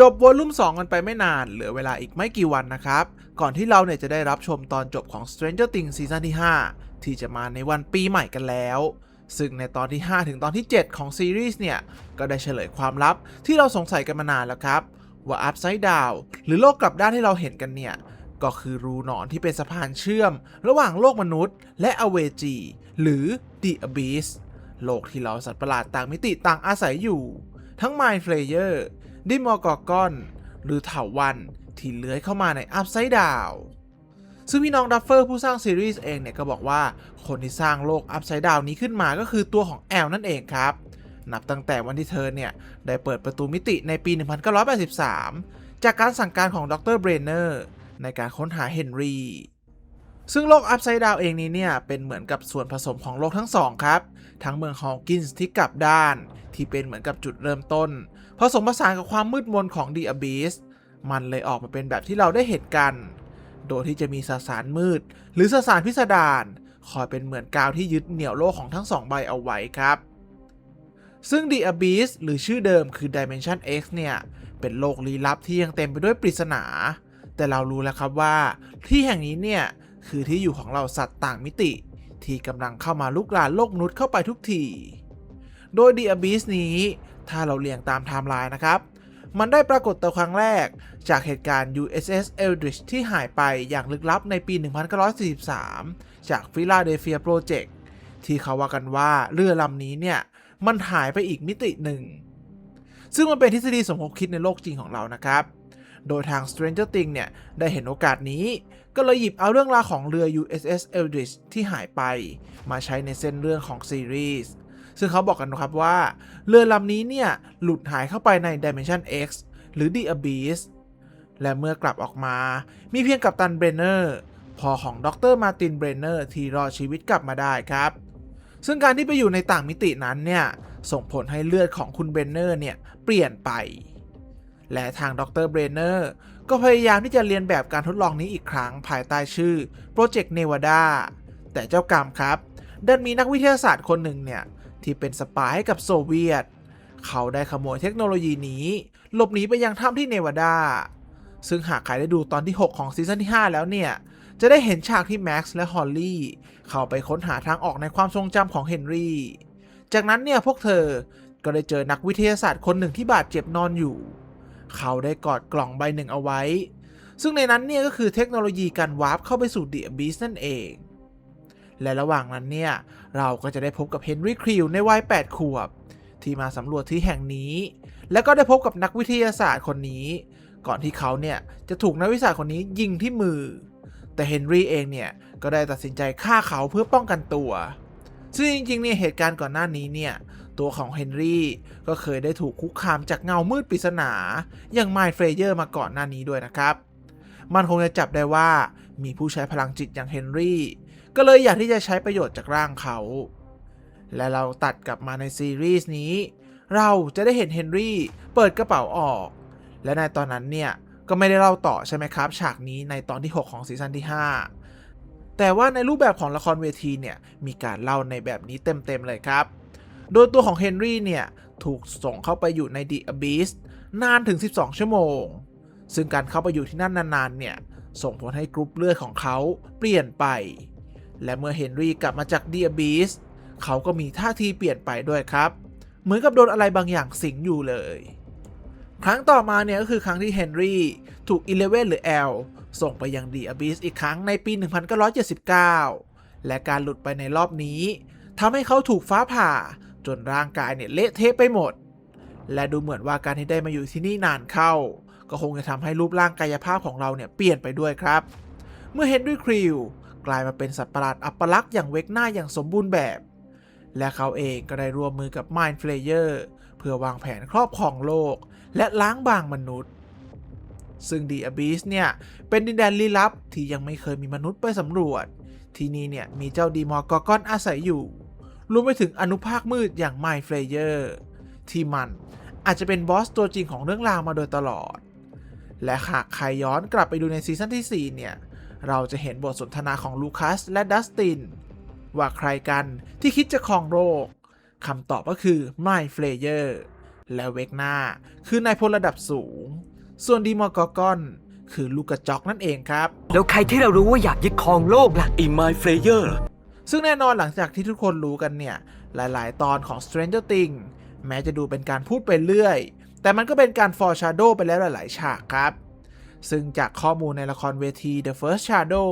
จบวอลลุ่ม2 กันไปไม่นาน เหลือเวลาอีกไม่กี่วันนะครับ ก่อนที่เราเนี่ยจะได้รับชมตอนจบของ Stranger Things ซีซั่นที่ 5 ที่จะมาในวันปีใหม่กันแล้ว ซึ่งในตอนที่ 5 ถึงตอนที่ 7 ของซีรีส์เนี่ย ก็ได้เฉลยความลับที่เราสงสัยกันมานานแล้วครับ ว่า Upside Down หรือโลกกลับด้านที่เราเห็นกันเนี่ย ก็คือรูหนอนที่เป็นสะพานเชื่อม ระหว่างโลกมนุษย์ และอเวจีหรือ The Abyss โลกที่เราสัตว์ประหลาดต่างมิติต่างอาศัยอยู่ ทั้ง Mind Flayer ดิมอร์กอกอน หรือเถาวันที่เลื้อยเข้ามาใน Upside Down ซึ่งพี่น้องดัฟเฟอร์ผู้สร้างซีรีส์เองเนี่ยก็บอกว่าคนที่สร้างโลก Upside Down นี้ขึ้นมาก็คือตัวของแอลนั่นเองครับ นับตั้งแต่วันที่เธอเนี่ย ได้เปิดประตูมิติในปี 1983 จากการสั่งการของดรเบรเนอร์ในการค้นหาเฮนรี่ซึ่งโลก Upside Down เองนี้เนี่ย เป็นเหมือนกับส่วนผสมของโลกทั้งสองครับ ทั้งเมืองฮอลกินส์ที่กลับด้าน ที่เป็นเหมือนกับจุดเริ่มต้น ผสมผสานกับความมืดมนของ The Abyss มันเลยออกมาเป็นแบบที่เราได้เห็นกัน โดยที่จะมีสสารมืด หรือสสารพิสดารคอยเป็นเหมือนกาวที่ยึดเหนี่ยวโลกของทั้งสองใบเอาไว้ครับ ซึ่ง The Abyss หรือชื่อเดิมคือ Dimension X เนี่ย เป็นโลกลี้ลับที่ยังเต็มไปด้วยปริศนา แต่เรารู้แล้วครับว่าที่แห่งนี้เนี่ย คือที่อยู่ของเราสัตว์ต่างมิติ ที่กำลังเข้ามาลุกลานโลกมนุษย์เข้าไปทุกที โดย The Abyss นี้ ถ้าเราเรียงตามไทม์ไลน์นะครับ มันได้ปรากฏตัวครั้งแรก จากเหตุการณ์ USS Eldridge ที่หายไปอย่างลึกลับในปี 1943 จาก Philadelphia Project ที่เขาว่ากันว่าเรือลำนี้เนี่ย มันหายไปอีกมิติหนึ่ง ซึ่งมันเป็นทฤษฎีสมคบคิดในโลกจริงของเรานะครับ โดยทาง Stranger Things เนี่ย ได้เห็นโอกาสนี้ ก็เลยหยิบเอาเรื่องราวของเรือ USS Eldridge ที่หายไป มาใช้ในเส้นเรื่องของซีรีส์ ซึ่งเขาบอกกันนะครับว่า เรือลำนี้เนี่ย หลุดหายเข้าไปใน Dimension X หรือ The Abyss และเมื่อกลับออกมา มีเพียงกัปตันเบรเนอร์พอของดรมาร์ตินเบรเนอร์ที่รอดชีวิตกลับมาได้ครับ ซึ่งการที่ไปอยู่ในต่างมิตินั้นเนี่ย ส่งผลให้เลือดของคุณเบรเนอร์เนี่ย เปลี่ยนไป และทางดรเบรเนอร์ก็พยายามที่จะเรียนแบบการทดลองนี้อีกครั้งภายใต้ชื่อโปรเจกต์เนวาดาแต่เจ้ากรรมครับดันมีนักวิทยาศาสตร์คนหนึ่งเนี่ย ที่เป็นสปายให้กับโซเวียต เขาได้ขโมยเทคโนโลยีนี้ หลบหนีไปยังถ้ำที่เนวาดา ซึ่งหากใครได้ดูตอนที่ 6 ของซีซั่นที่ 5 แล้วเนี่ย จะได้เห็นฉากที่แม็กซ์และฮอลลี่เข้าไปค้นหาทางออกในความทรงจำของเฮนรี่ จากนั้นเนี่ยพวกเธอก็ได้เจอนักวิทยาศาสตร์คนหนึ่งที่บาดเจ็บนอนอยู่ เขาได้กอดกล่องใบหนึ่งเอาไว้ ซึ่งในนั้นเนี่ยก็คือเทคโนโลยีการวาร์ปเข้าไปสู่เดียบีสนั่นเอง และระหว่างนั้นเนี่ย เราก็จะได้พบกับเฮนรี่คริวในวัย 8 ขวบ ที่มาสำรวจที่แห่งนี้ แล้วก็ได้พบกับนักวิทยาศาสตร์คนนี้ ก่อนที่เขาเนี่ย จะถูกนักวิทยาศาสตร์คนนี้ยิงที่มือ แต่เฮนรี่เองเนี่ย ก็ได้ตัดสินใจฆ่าเขาเพื่อป้องกันตัว ซึ่งจริงๆเนี่ยเหตุการณ์ก่อนหน้านี้เนี่ยตัวของเฮนรี่ก็เคยได้ถูกคุกคามจากเงามืดปริศนา อย่างไมล์เฟรเยอร์มาก่อนหน้านี้ด้วยนะครับ มันคงจะจับได้ว่ามีผู้ใช้พลังจิตอย่างเฮนรี่ ก็เลยอยากที่จะใช้ประโยชน์จากร่างเขา และเราตัดกลับมาในซีรีส์นี้ เราจะได้เห็นเฮนรี่เปิดกระเป๋าออก และในตอนนั้นเนี่ย ก็ไม่ได้เล่าต่อใช่ไหมครับ ฉากนี้ในตอนที่ 6 ของซีซั่นที่ 5 แต่ว่าในรูปแบบของละครเวทีเนี่ย มีการเล่าในแบบนี้เต็มๆเลยครับ โดยตัวของเฮนรี่เนี่ยถูกส่งเข้าไปอยู่ใน The Abyss นานถึง 12 ชั่วโมง ซึ่งการเข้าไปอยู่ที่นั่นนานๆ เนี่ย ส่งผลให้กรุ๊ปเลือดของเขาเปลี่ยนไป และเมื่อเฮนรี่กลับมาจาก The Abyss เขาก็มีท่าทีเปลี่ยนไปด้วยครับ เหมือนกับโดนอะไรบางอย่างสิงอยู่เลย ครั้งต่อมาเนี่ยก็คือครั้งที่เฮนรี่ถูกอีเลเวนหรือ L ส่งไปยัง The Abyss อีกครั้งในปี 1979 และการหลุดไปในรอบนี้ทำให้เขาถูกฟ้าผ่าจนร่างกายเนี่ยเละเทะไปหมด และดูเหมือนว่าการที่ได้มาอยู่ที่นี่นานเข้า ก็คงจะทำให้รูปร่างกายภาพของเราเนี่ยเปลี่ยนไปด้วยครับ เมื่อเฮนรี่คริว กลายมาเป็นสัตว์ประหลาดอัปลักษ์อย่างเวกหน้าอย่างสมบูรณ์แบบ และเขาเองก็ได้ร่วมมือกับ Mind Flayer เพื่อวางแผนครอบครองโลก และล้างบางมนุษย์ ซึ่ง The Abyss เนี่ย เป็นดินแดนลี้ลับที่ยังไม่เคยมีมนุษย์ไปสำรวจ ที่นี่เนี่ย มีเจ้าดีมอร์กอร์กอนอาศัยอยู่ รวมไปถึงอนุภาคมืดอย่าง Mind Flayer ที่มันอาจจะเป็นบอสตัวจริงของเรื่องราวมาโดยตลอด และหากใครย้อนกลับไปดูในซีซั่นที่ 4 เนี่ย เราจะเห็นบทสนทนาของลูคัสและดัสติน ว่าใครกันที่คิดจะครองโลกคำตอบก็คือ Mind Flayer และเวกนาคือนายพลระดับสูง ส่วนดีมอร์กอร์กอนคือลูกกระจอกนั่นเองครับ แล้วใครที่เรารู้ว่าอยากยึดครองโลกล่ะไอ้ไมเฟลเยอร์ซึ่งแน่นอนหลังจากที่ทุกคนรู้กันเนี่ย หลายๆ ตอนของ Stranger Things แม้จะดูเป็นการพูดไปเรื่อย แต่มันก็เป็นการ foreshadow ไปแล้วหลาย ๆ ฉากครับ ซึ่งจากข้อมูลในละครเวที The First Shadow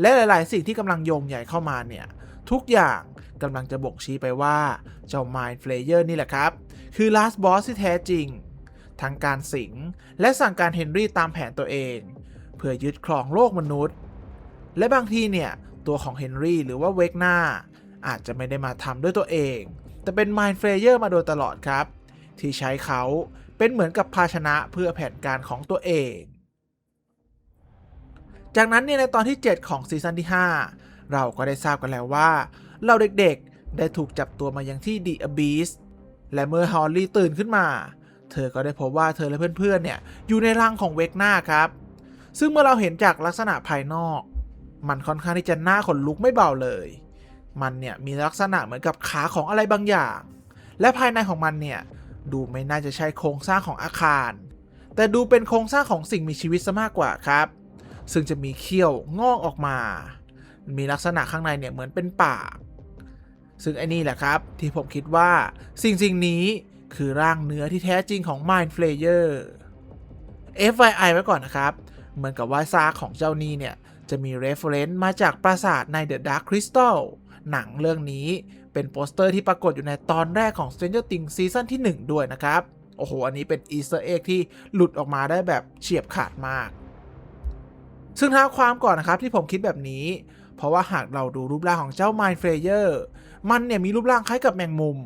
และหลาย ๆ สิ่งที่กำลังโยงใหญ่เข้ามาเนี่ย ทุกอย่างกำลังจะบ่งชี้ไปว่า เจ้า Mind Flayer นี่แหละครับ คือ Last Boss ที่แท้จริง ทั้งการสิง และสั่งการเฮนรี่ตามแผนตัวเอง เพื่อยึดครองโลกมนุษย์ และบางทีเนี่ย ตัวของเฮนรี่หรือว่าเวกหน้าอาจจะไม่ได้มาทำด้วยตัวเอง แต่เป็น Mind Flayer มาโดยตลอดครับ ที่ใช้เขาเป็นเหมือนกับภาชนะเพื่อแผนการของตัวเอง จากนั้นเนี่ยในตอนที่ 7 ของซีซั่นที่ 5 เราก็ได้ทราบกันแล้วว่า เราเด็กๆ ได้ถูกจับตัวมายังที่ The Abyss และเมื่อฮอลลี่ตื่นขึ้นมา เธอก็ได้พบว่าเธอและเพื่อนๆ เนี่ยอยู่ในรังของเวกหน้าครับ ซึ่งเมื่อเราเห็นจากลักษณะภายนอก มันค่อนข้างที่จะหน้าขนลุกไม่เบาเลย มันเนี่ยมีลักษณะเหมือนกับขาของอะไรบางอย่าง และภายในของมันเนี่ยดูไม่น่าจะใช่โครงสร้างของอาคาร แต่ดูเป็นโครงสร้างของสิ่งมีชีวิตซะมากกว่าครับ ซึ่งจะมีเขี้ยวงอกออกมา มีลักษณะข้างในเนี่ยเหมือนเป็นปาก ซึ่งไอ้นี่แหละครับ ที่ผมคิดว่าสิ่งสิ่งนี้คือร่างเนื้อที่แท้จริงของ Mind Flayer FYI ไว้ก่อนนะครับ เหมือนกับว่าซากของเจ้านี่เนี่ย จะมี reference มาจากปราสาทใน The Dark Crystal หนังเรื่องนี้เป็นโปสเตอร์ที่ปรากฏอยู่ในตอนแรกของ Stranger Things ซีซั่นที่ 1 ด้วยนะครับ โอ้โห อันนี้เป็น Easter egg ที่หลุดออกมาได้แบบเฉียบขาดมาก ซึ่งท้าความก่อนนะครับที่ผมคิดแบบนี้ เพราะว่าหากเราดูรูปร่างของเจ้า Mind Flayer มันเนี่ยมีรูปร่างคล้ายกับแมงมุม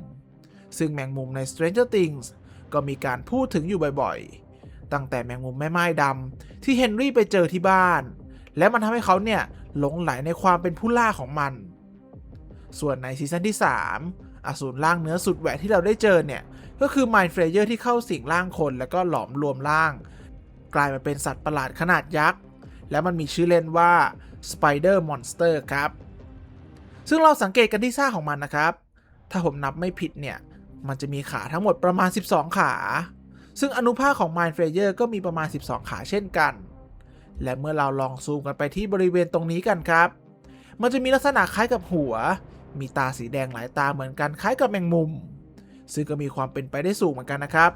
ซึ่งแมงมุมใน Stranger Things ก็มีการพูดถึงอยู่บ่อยๆ ตั้งแต่แมงมุมแม่ไม้ดำที่เฮนรี่ไปเจอที่บ้าน และมันทำให้เขาเนี่ยหลงไหลในความเป็นผู้ล่าของมัน ส่วนในซีซั่นที่ 3อสูรร่างเนื้อสุดแหวกที่เราได้เจอเนี่ย ก็คือ Mind Flayer ที่เข้าสิงร่างคนแล้วก็หลอมรวมร่าง กลายมาเป็นสัตว์ประหลาดขนาดยักษ์ และมันมีชื่อเล่นว่า Spider Monster ครับ ซึ่งเราสังเกตกันที่ซ่าของมันนะครับ ถ้าผมนับไม่ผิดเนี่ย มันจะมีขาทั้งหมดประมาณ 12 ขา ซึ่งอนุภาคของ Mind Flayer ก็มีประมาณ 12 ขาเช่นกัน และเมื่อเราลองซูมกันไปที่บริเวณตรงนี้กันครับ มันจะมีลักษณะคล้ายกับหัว มีตาสีแดงหลายตาเหมือนกันคล้ายกับแมงมุม ซึ่งก็มีความเป็นไปได้สูงเหมือนกันนะครับ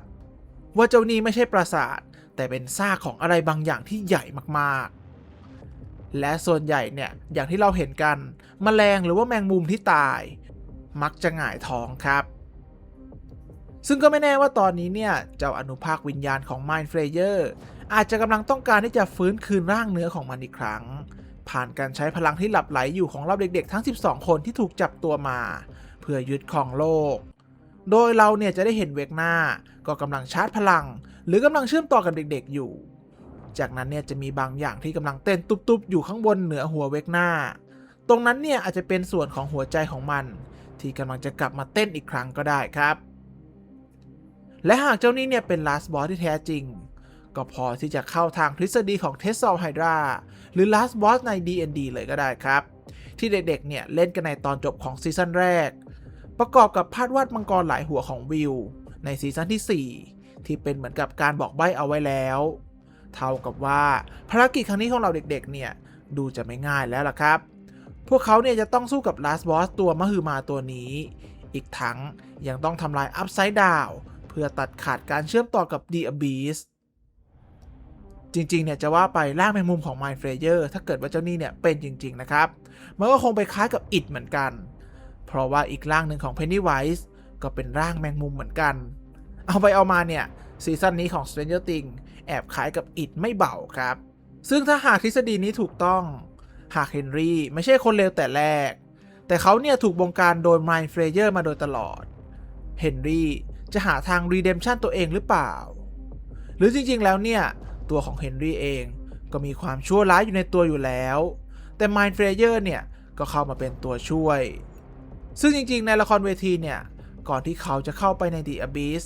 ว่าเจ้านี้ไม่ใช่ปราสาท แต่เป็นซากของอะไรบางอย่างที่ใหญ่มากๆ และส่วนใหญ่เนี่ยอย่างที่เราเห็นกันมแมลงหรือว่าแมงมุมที่ตาย มักจะหงายท้องครับ ซึ่งก็ไม่แน่ว่าตอนนี้เนี่ยเจ้าอนุภาควิญญาณของ Mind Flayer อาจจะกำลังต้องการที่จะฟื้นคืนร่างเนื้อของมันอีกครั้ง ผ่านการใช้พลังที่หลับไหลอยู่ของเราเด็กๆ ทั้ง 12 คนที่ถูกจับตัวมา เพื่อยึดครองโลก โดยเราเนี่ยจะได้เห็นเวกหน้าก็กำลังชาร์จพลัง หรือกำลังเชื่อมต่อกับเด็กๆอยู่ จากนั้นเนี่ยจะมีบางอย่างที่กำลังเต้นตุบๆ อยู่ข้างบนเหนือหัวเวกหน้า ตรงนั้นเนี่ยอาจจะเป็นส่วนของหัวใจของมัน ที่กำลังจะกลับมาเต้นอีกครั้งก็ได้ครับ และหากเจ้านี้เนี่ยเป็น last boss ที่แท้จริง ก็พอที่จะเข้าทางทฤษฎีของเทสซอลไฮดราหรือ last boss ใน D&D เลยก็ได้ครับ ที่เด็กๆเนี่ยเล่นกันในตอนจบของซีซั่นแรก ประกอบกับภาพวาดมังกรหลายหัวของวิว ในซีซั่นที่ 4 ที่เป็นเหมือนกับการบอกใบ้เอาไว้แล้ว เท่ากับว่าภารกิจครั้งนี้ของเราเด็กๆ เนี่ย ดูจะไม่ง่ายแล้วล่ะครับ พวกเขาเนี่ยจะต้องสู้กับ last boss ตัวมหึมาตัวนี้ อีกทั้งยังต้องทำลาย upside down เพื่อตัดขาดการเชื่อมต่อกับ The Abyss จริงๆ เนี่ยจะว่าไปร่างแมงมุมของ Mind Flayer ถ้าเกิดว่าเจ้านี่เนี่ยเป็นจริง ๆ นะครับ มันก็คงไปคล้ายกับอิดเหมือนกัน เพราะว่าอีกร่างหนึ่งของ Pennywise ก็เป็นร่างแมงมุมเหมือนกัน เอาไปเอามาเนี่ย ซีซั่นนี้ของ Stranger Things แอบคล้ายกับอิดไม่เบาครับ ซึ่งถ้าหากทฤษฎีนี้ถูกต้อง หากเฮนรี่ไม่ใช่คนเลวแต่แรก แต่เขาเนี่ยถูกบงการโดย Mind Flayer มาโดยตลอด เฮนรี่จะหาทาง Redemption ตัวเองหรือเปล่า หรือจริงๆแล้วเนี่ย ตัวของเฮนรี่เองก็มีความชั่วร้ายอยู่ในตัวอยู่แล้ว แต่ Mind Flayer เนี่ยก็เข้ามาเป็นตัวช่วย ซึ่งจริงๆ ในละครเวทีเนี่ย ก่อนที่เขาจะเข้าไปใน The Abyss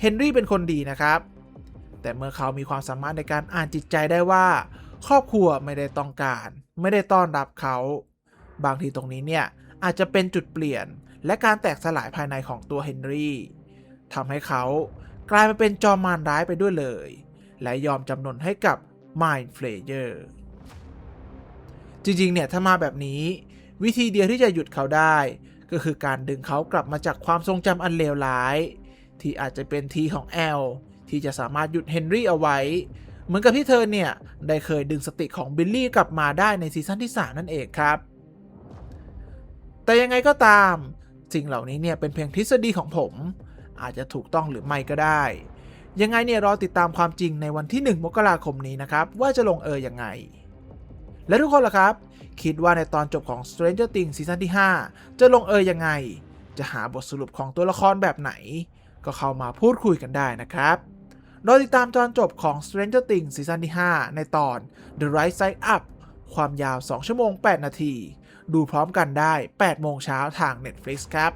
เฮนรี่เป็นคนดีนะครับ แต่เมื่อเขามีความสามารถในการอ่านจิตใจได้ว่า ครอบครัวไม่ได้ต้องการ ไม่ได้ต้อนรับเขา บางทีตรงนี้เนี่ย อาจจะเป็นจุดเปลี่ยน และการแตกสลายภายในของตัวเฮนรี่ทำให้เขากลายมาเป็นจอมมารร้ายไปด้วยเลย และยอมจำนนให้กับ Mind Flayer จริงๆ เนี่ย ถ้ามาแบบนี้ วิธีเดียวที่จะหยุดเขาได้ ก็คือการดึงเขากลับมาจากความทรงจำอันเลวร้าย ที่อาจจะเป็นทีของแอลที่จะสามารถหยุดเฮนรี่เอาไว้ เหมือนกับที่เธอเนี่ย ได้เคยดึงสติของบิลลี่กลับมาได้ในซีซั่นที่ 3 นั่นเองครับ แต่ยังไงก็ตาม สิ่งเหล่านี้เนี่ยเป็นเพียงทฤษฎีของผม อาจจะถูกต้องหรือไม่ก็ได้ ยังไงเนี่ยรอติดตามความจริงในวันที่ 1 มกราคมนี้นะครับว่าจะลงเอยยังไง และทุกคนล่ะครับ คิดว่าในตอนจบของ Stranger Things ซีซั่นที่ 5 จะลงเอยยังไง จะหาบทสรุปของตัวละครแบบไหน ก็เข้ามาพูดคุยกันได้นะครับ โดยติดตามตอนจบของ Stranger Things ซีซั่นที่ 5 ในตอน The Right Side Up ความยาว 2 ชั่วโมง 8 นาที ดูพร้อมกันได้ 8 โมงเช้าทาง Netflix ครับ